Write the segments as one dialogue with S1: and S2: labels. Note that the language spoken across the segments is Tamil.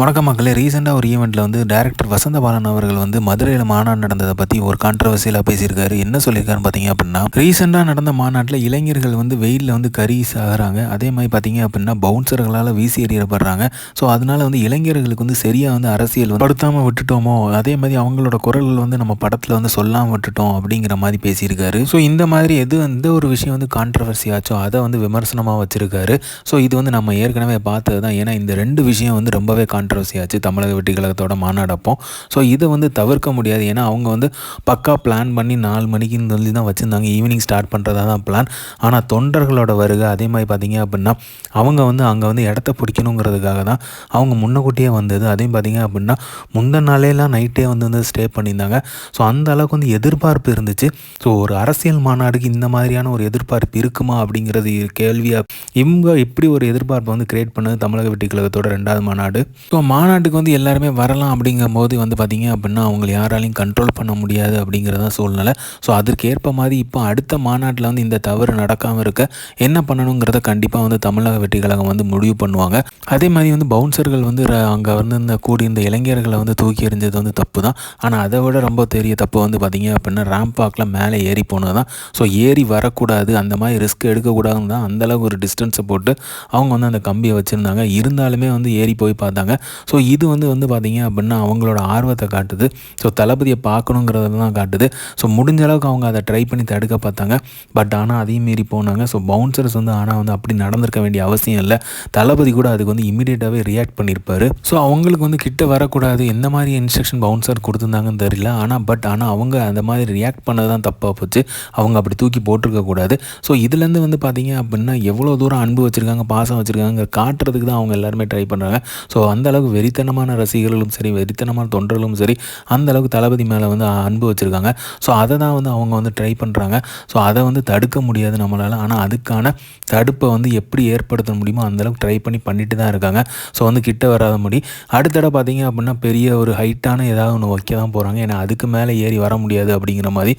S1: வணக்கம் மக்களே. ரீசெண்டாக ஒரு ஈவெண்ட்டில் வந்து டேரக்டர் வசந்த பாலன் அவர்கள் வந்து மதுரையில் மாநாடு நடந்ததை பற்றி ஒரு கான்ட்ரவர்சியலாக பேசியிருக்காரு. என்ன சொல்லியிருக்காருன்னு பார்த்தீங்க அப்படின்னா ரீசெண்டாக நடந்த மாநாட்டில் இளைஞர்கள் வந்து வெயிலில் வந்து கறி சாகிறாங்க. அதே மாதிரி பார்த்தீங்க அப்படின்னா பவுன்சர்களால் வீசி எறியப்படுறாங்க. ஸோ அதனால வந்து இளைஞர்களுக்கு வந்து சரியாக வந்து அரசியல் வந்து படுத்தாமல் விட்டுட்டோமோ அதே மாதிரி அவங்களோட குரல்கள் வந்து நம்ம படத்தில் வந்து சொல்லாமல் விட்டுட்டோம் அப்படிங்கிற மாதிரி பேசியிருக்காரு. ஸோ இந்த மாதிரி எது எந்த ஒரு விஷயம் வந்து கான்ட்ரவர்சி ஆச்சோ அதை வந்து விமர்சனமாக வச்சிருக்காரு. ஸோ இது வந்து நம்ம ஏற்கனவே பார்த்தது தான் ஏன்னா இந்த ரெண்டு விஷயம் வந்து ரொம்பவே கான்ட்ரவர்சி ஆச்சு. தமிழக வெற்றி கழகத்தோட மாநாடப்போம் ஸோ இதை வந்து தவிர்க்க முடியாது. ஏன்னா அவங்க வந்து பக்கா பிளான் பண்ணி நாலு மணிக்குன்னு சொல்லி தான் வச்சுருந்தாங்க. ஈவினிங் ஸ்டார்ட் பண்ணுறதா தான் பிளான் ஆனால் தொண்டர்களோட வருகை அதே மாதிரி பார்த்தீங்க அப்படின்னா அவங்க வந்து அங்கே வந்து இடத்த பிடிக்கணுங்கிறதுக்காக தான் அவங்க முன்னக்கூட்டியே வந்தது. அதையும் பார்த்தீங்க அப்படின்னா முந்தின நாளேலாம் நைட்டே வந்து வந்து ஸ்டே பண்ணியிருந்தாங்க. ஸோ அந்த அளவுக்கு வந்து எதிர்பார்ப்பு இருந்துச்சு. ஸோ ஒரு அரசியல் மாநாடுக்கு இந்த மாதிரியான ஒரு எதிர்பார்ப்பு இருக்குமா அப்படிங்கிறது கேள்வியாக இவங்க இப்படி ஒரு எதிர்பார்ப்பை வந்து கிரியேட் பண்ணது தமிழக வெட்டி கழகத்தோட ரெண்டாவது மாநாடு. ஸோ மாநாட்டுக்கு வந்து எல்லாருமே வரலாம் அப்படிங்கும் போது வந்து பார்த்திங்க அப்படின்னா அவங்கள யாராலையும் கண்ட்ரோல் பண்ண முடியாது அப்படிங்கிறதான் சூழ்நிலை. ஸோ அதற்கு ஏற்ப மாதிரி இப்போ அடுத்த மாநாட்டில் வந்து இந்த தவறு நடக்காமல் இருக்க என்ன பண்ணணுங்கிறத கண்டிப்பாக வந்து தமிழக வெற்றி கழகம் வந்து முடிவு பண்ணுவாங்க. அதே மாதிரி வந்து பவுன்சர்கள் வந்து அங்கே வந்து இந்த கூடி இந்த இளைஞர்களை வந்து தூக்கி எறிஞ்சது வந்து தப்பு தான் ஆனால் அதை விட ரொம்ப பெரிய தப்பு வந்து பார்த்திங்க அப்படின்னா ரேம்பாக்கில் மேலே ஏறி போனது தான் ஸோ ஏறி வரக்கூடாது அந்த மாதிரி ரிஸ்க் எடுக்கக்கூடாதுன்னு தான் அந்தளவுக்கு ஒரு டிஸ்டன்ஸை போட்டு அவங்க வந்து அந்த கம்பியை வச்சுருந்தாங்க. இருந்தாலுமே வந்து ஏறி போய் பார்த்தாங்க. ஸோ இது வந்து வந்து பார்த்திங்க அப்படின்னா அவங்களோட ஆர்வத்தை காட்டுது. ஸோ தளபதியை பார்க்கணுங்கிறத தான் காட்டுது. ஸோ முடிஞ்ச அளவுக்கு அவங்க அதை ட்ரை பண்ணி தடுக்க பார்த்தாங்க. பட் ஆனால் அதையும் மீறி போனாங்க. ஸோ பவுன்சர்ஸ் வந்து ஆனால் வந்து அப்படி நடந்திருக்க வேண்டிய அவசியம் இல்லை. தளபதி கூட அதுக்கு வந்து இமீடியட்டாகவே ரியாக்ட் பண்ணியிருப்பார் ஸோ அவங்களுக்கு வந்து கிட்ட வரக்கூடாது. எந்த மாதிரி இன்ஸ்ட்ரக்ஷன் பவுன்சர் கொடுத்துருந்தாங்கன்னு தெரியல. ஆனால் பட் ஆனால் அவங்க அந்த மாதிரி ரியாக்ட் பண்ணது தான் தப்பாக போச்சு. அவங்க அப்படி தூக்கி போட்டிருக்கக்கூடாது ஸோ இதுலேருந்து வந்து பார்த்திங்க அப்படின்னா எவ்வளோ தூரம் அன்பு வச்சுருக்காங்க பாசம் வச்சுருக்காங்க காட்டுறதுக்கு தான் அவங்க எல்லாருமே ட்ரை பண்ணுறாங்க ஸோ அந்த அந்தளவுக்கு வெறித்தனமான ரசிகர்களும் சரி வெறித்தனமான தொண்டர்களும் சரி அந்த அளவுக்கு தளபதி மேலே வந்து அன்பு வச்சுருக்காங்க. ஸோ அதை தான் வந்து அவங்க வந்து ட்ரை பண்ணுறாங்க ஸோ அதை வந்து தடுக்க முடியாது நம்மளால். ஆனால் அதுக்கான தடுப்பை வந்து எப்படி ஏற்படுத்த முடியுமோ அந்தளவுக்கு ட்ரை பண்ணி பண்ணிட்டு தான் இருக்காங்க. ஸோ வந்து கிட்ட வராத முடி. அடுத்தட பார்த்தீங்க அப்படின்னா பெரிய ஒரு ஹைட்டான ஏதாவது ஒன்று வைக்க தான் போகிறாங்க ஏன்னா அதுக்கு மேலே ஏறி வர முடியாது அப்படிங்கிற மாதிரி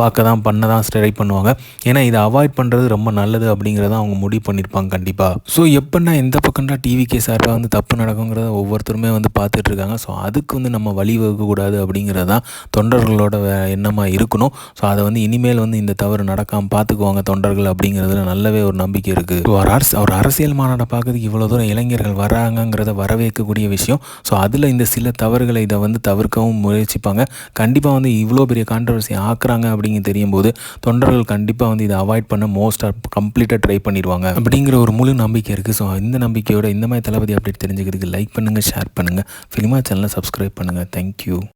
S1: பார்க்க தான் பண்ண தான் ட்ரை பண்ணுவாங்க. ஏன்னா இதை அவாய்ட் பண்ணுறது ரொம்ப நல்லது அப்படிங்கிறத அவங்க முடிவு பண்ணியிருப்பாங்க கண்டிப்பாக ஸோ எப்படின்னா எந்த டிவி கேஸ் சார்பாக வந்து தப்பு நடக்குங்கிறத ஒவ்வொருத்தருமே வந்து பார்த்துட்ருக்காங்க. ஸோ அதுக்கு வந்து நம்ம வழிவகுக்கக்கூடாது அப்படிங்கிறது தான் தொண்டர்களோட எண்ணமாக இருக்கணும். ஸோ அதை வந்து இனிமேல் வந்து இந்த தவறு நடக்காமல் பார்த்துக்குவாங்க தொண்டர்கள் அப்படிங்கிறதுல நல்லவே ஒரு நம்பிக்கை இருக்குது ஸோ ஒரு அரசு ஒரு அரசியல் மாநாட்டை பார்க்கறதுக்கு இவ்வளோ தூரம் இளைஞர்கள் வராங்கங்கிறத வரவேற்கக்கூடிய விஷயம். ஸோ அதில் இந்த சில தவறுகளை இதை வந்து தவிர்க்கவும் முயற்சிப்பாங்க. கண்டிப்பாக வந்து இவ்வளோ பெரிய கான்ட்ரவர்சி ஆக்குறாங்க அப்படிங்க தெரியும் போது தொண்டர்கள் கண்டிப்பாக வந்து இதை அவாய்ட் பண்ண மோஸ்ட்டாக கம்ப்ளீட்டாக ட்ரை பண்ணிடுவாங்க. அப்படிங்கிற ஒரு முழு நம்பிக்கை இருக்குது ஸோ இந்த நம்பிக்கையோட இந்த மாதிரி தளபதி அப்டேட் தெரிஞ்சுக்கிறதுக்கு லைக் பண்ணுங்கள் ஷேர் பண்ணுங்கள் ஃபிலிமா சேனலை சப்ஸ்கிரைப் பண்ணுங்கள் தேங்க்யூ